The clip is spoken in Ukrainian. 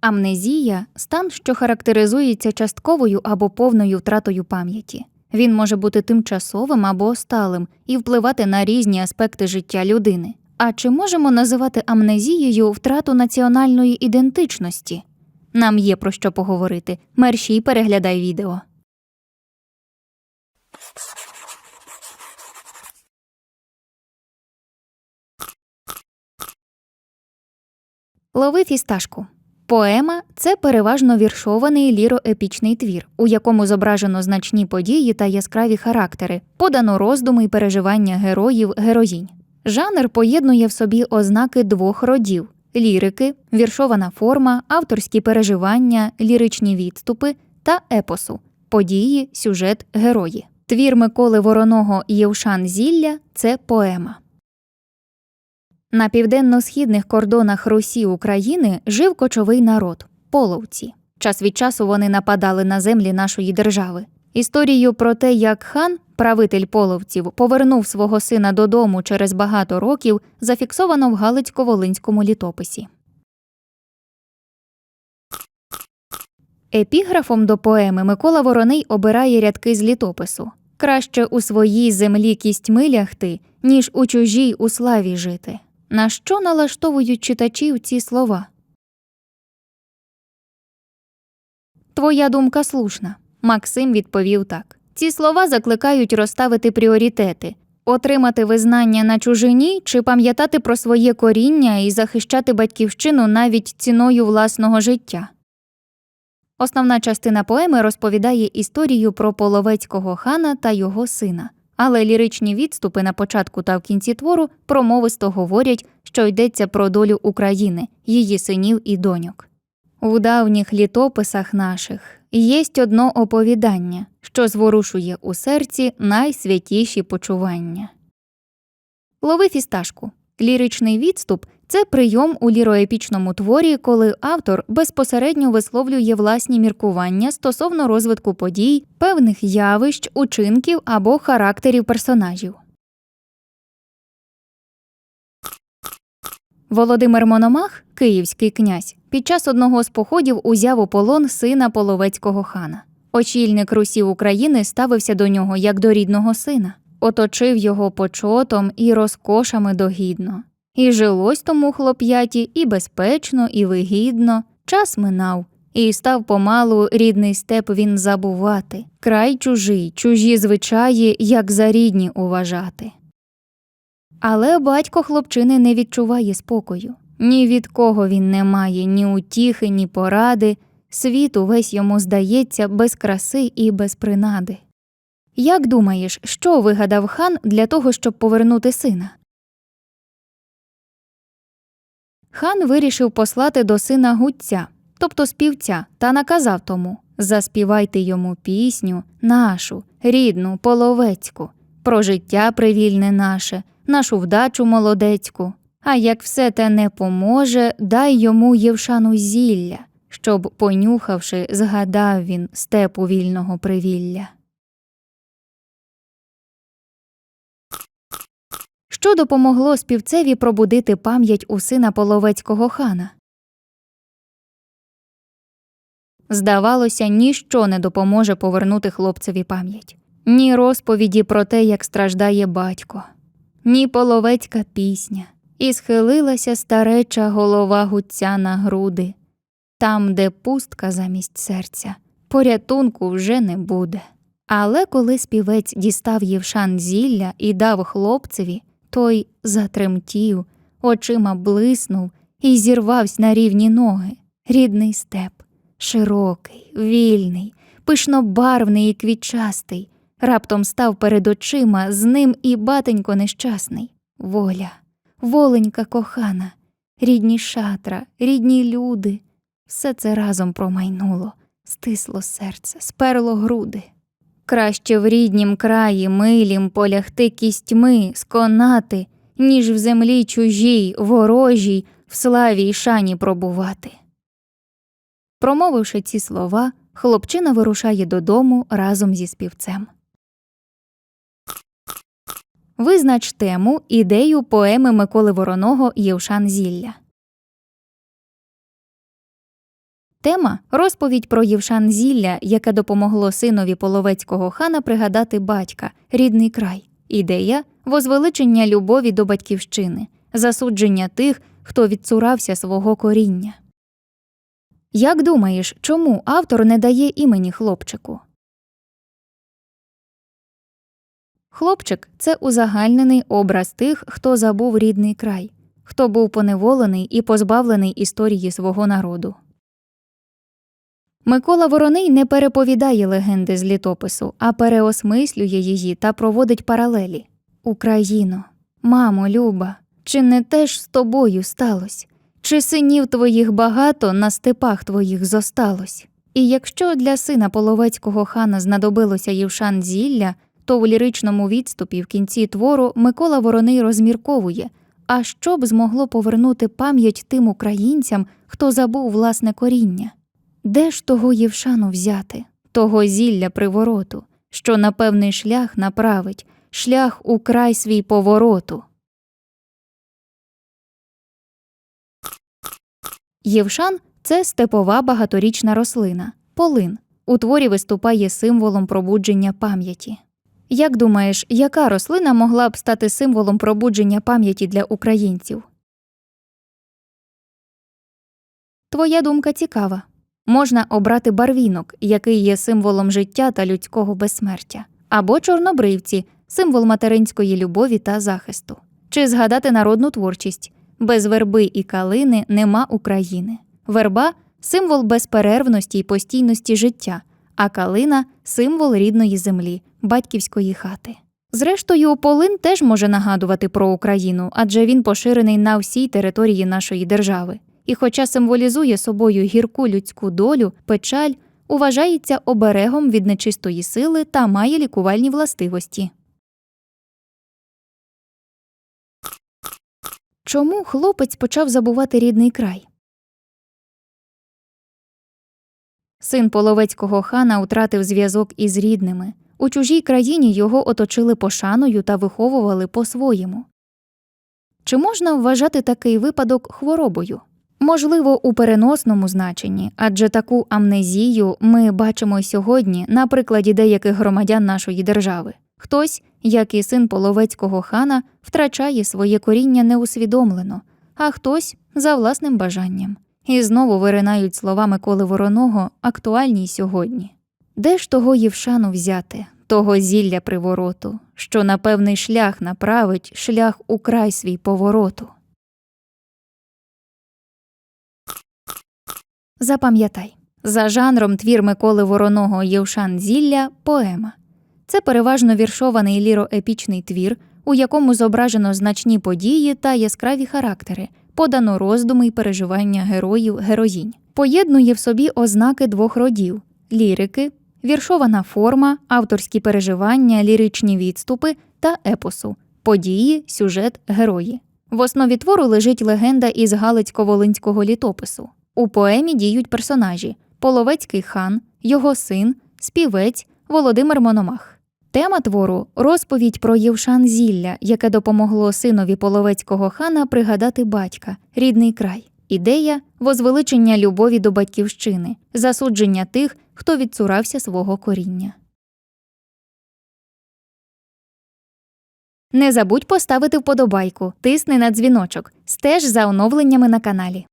Амнезія стан, що характеризується частковою або повною втратою пам'яті. Він може бути тимчасовим або сталим і впливати на різні аспекти життя людини. А чи можемо називати амнезією втрату національної ідентичності? Нам є про що поговорити. Мерщій переглядай відео. Лови фісташку. Поема це переважно віршований ліроепічний твір, у якому зображено значні події та яскраві характери, подано роздуми й переживання героїв героїнь. Жанр поєднує в собі ознаки двох родів: лірики, віршована форма, авторські переживання, ліричні відступи та епосу, події, сюжет, герої. Твір Миколи Вороного Євшан Зілля це поема. На південно-східних кордонах Русі України жив кочовий народ половці. Час від часу вони нападали на землі нашої держави. Історію про те, як хан, правитель половців, повернув свого сина додому через багато років, зафіксовано в Галицько-Волинському літописі. Епіграфом до поеми Микола Вороний обирає рядки з літопису Краще у своїй землі кістьми лягти, ніж у чужій у славі жити. На що налаштовують читачів ці слова? Твоя думка слушна. Максим відповів так. Ці слова закликають розставити пріоритети, отримати визнання на чужині чи пам'ятати про своє коріння і захищати батьківщину навіть ціною власного життя. Основна частина поеми розповідає історію про половецького хана та його сина, але ліричні відступи на початку та в кінці твору промовисто говорять, що йдеться про долю України, її синів і доньок. У давніх літописах наших єсть одно оповідання, що зворушує у серці найсвятіші почування. Лови фісташку. Ліричний відступ це прийом у ліроепічному творі, коли автор безпосередньо висловлює власні міркування стосовно розвитку подій, певних явищ, учинків або характерів персонажів. Володимир Мономах, київський князь, під час одного з походів узяв у полон сина половецького хана. Очільник Русі України ставився до нього як до рідного сина, оточив його почотом і розкошами догідно. І жилось тому хлоп'яті і безпечно, і вигідно. Час минав, і став помалу рідний степ він забувати, край чужий, чужі звичаї, як за рідні уважати. Але батько хлопчини не відчуває спокою. Ні від кого він не має, ні утіхи, ні поради. Світ увесь йому здається без краси і без принади. Як думаєш, що вигадав хан для того, щоб повернути сина? Хан вирішив послати до сина гудця, тобто співця, та наказав тому заспівайте йому пісню, нашу, рідну, половецьку, про життя привільне наше, нашу вдачу молодецьку. А як все те не поможе, дай йому євшану зілля, щоб, понюхавши, згадав він степу вільного привілля. Що допомогло співцеві пробудити пам'ять у сина половецького хана? Здавалося, ніщо не допоможе повернути хлопцеві пам'ять, ні розповіді про те, як страждає батько, ні половецька пісня, і схилилася стареча голова гуця на груди. Там, де пустка замість серця, порятунку вже не буде. Але коли співець дістав Євшан зілля і дав хлопцеві, той затремтів, очима блиснув і зірвався на рівні ноги. Рідний степ, широкий, вільний, пишнобарвний і квітчастий, раптом став перед очима з ним і батенько нещасний. Воля, воленька кохана, рідні шатра, рідні люди. Все це разом промайнуло, стисло серце, сперло груди. Краще в ріднім краї милім полягти кістьми, сконати, ніж в землі чужій, ворожій, в славі й шані пробувати. Промовивши ці слова, хлопчина вирушає додому разом зі співцем. Визнач тему ідею поеми Миколи Вороного Євшан Зілля. Тема розповідь про Євшан Зілля, яке допомогло синові половецького хана пригадати батька, рідний край. Ідея возвеличення любові до батьківщини, засудження тих, хто відцурався свого коріння. Як думаєш, чому автор не дає імені хлопчику? Хлопчик це узагальнений образ тих, хто забув рідний край, хто був поневолений і позбавлений історії свого народу. Микола Вороний не переповідає легенди з літопису, а переосмислює її та проводить паралелі. Україно, мамо, Люба, чи не теж з тобою сталось? Чи синів твоїх багато на степах твоїх зосталось? І якщо для сина половецького хана знадобилося Євшан зілля, то в ліричному відступі в кінці твору Микола Вороний розмірковує, а що б змогло повернути пам'ять тим українцям, хто забув власне коріння? Де ж того Євшану взяти, того зілля привороту, що на певний шлях направить, шлях у край свій повороту? Євшан це степова багаторічна рослина, полин. У творі виступає символом пробудження пам'яті. Як думаєш, яка рослина могла б стати символом пробудження пам'яті для українців? Твоя думка цікава. Можна обрати барвінок, який є символом життя та людського безсмертя, або чорнобривці символ материнської любові та захисту, чи згадати народну творчість без верби і калини нема України. Верба символ безперервності й постійності життя, а калина символ рідної землі, батьківської хати. Зрештою, полин теж може нагадувати про Україну, адже він поширений на всій території нашої держави. І, хоча символізує собою гірку людську долю, печаль, уважається оберегом від нечистої сили та має лікувальні властивості. Чому хлопець почав забувати рідний край? Син половецького хана втратив зв'язок із рідними. У чужій країні його оточили пошаною та виховували по-своєму. Чи можна вважати такий випадок хворобою? Можливо, у переносному значенні, адже таку амнезію ми бачимо сьогодні на прикладі деяких громадян нашої держави. Хтось, як і син половецького хана, втрачає своє коріння неусвідомлено, а хтось за власним бажанням. І знову виринають слова Миколи Вороного, актуальні сьогодні. Де ж того Євшану взяти, того зілля привороту, що на певний шлях направить шлях у край свій повороту? Запам'ятай, за жанром твір Миколи Вороного Євшан Зілля поема. Це переважно віршований ліроепічний твір, у якому зображено значні події та яскраві характери, подано роздуми й переживання героїв героїнь. Поєднує в собі ознаки двох родів лірики, віршована форма, авторські переживання, ліричні відступи та епосу, події, сюжет, герої. В основі твору лежить легенда із Галицько-Волинського літопису. У поемі діють персонажі Половецький хан, його син, співець Володимир Мономах. Тема твору розповідь про Євшан Зілля, яке допомогло синові половецького хана пригадати батька, рідний край. Ідея возвеличення любові до батьківщини, засудження тих, хто відцурався свого коріння. Не забудь поставити вподобайку, тисни на дзвіночок, стеж за оновленнями на каналі.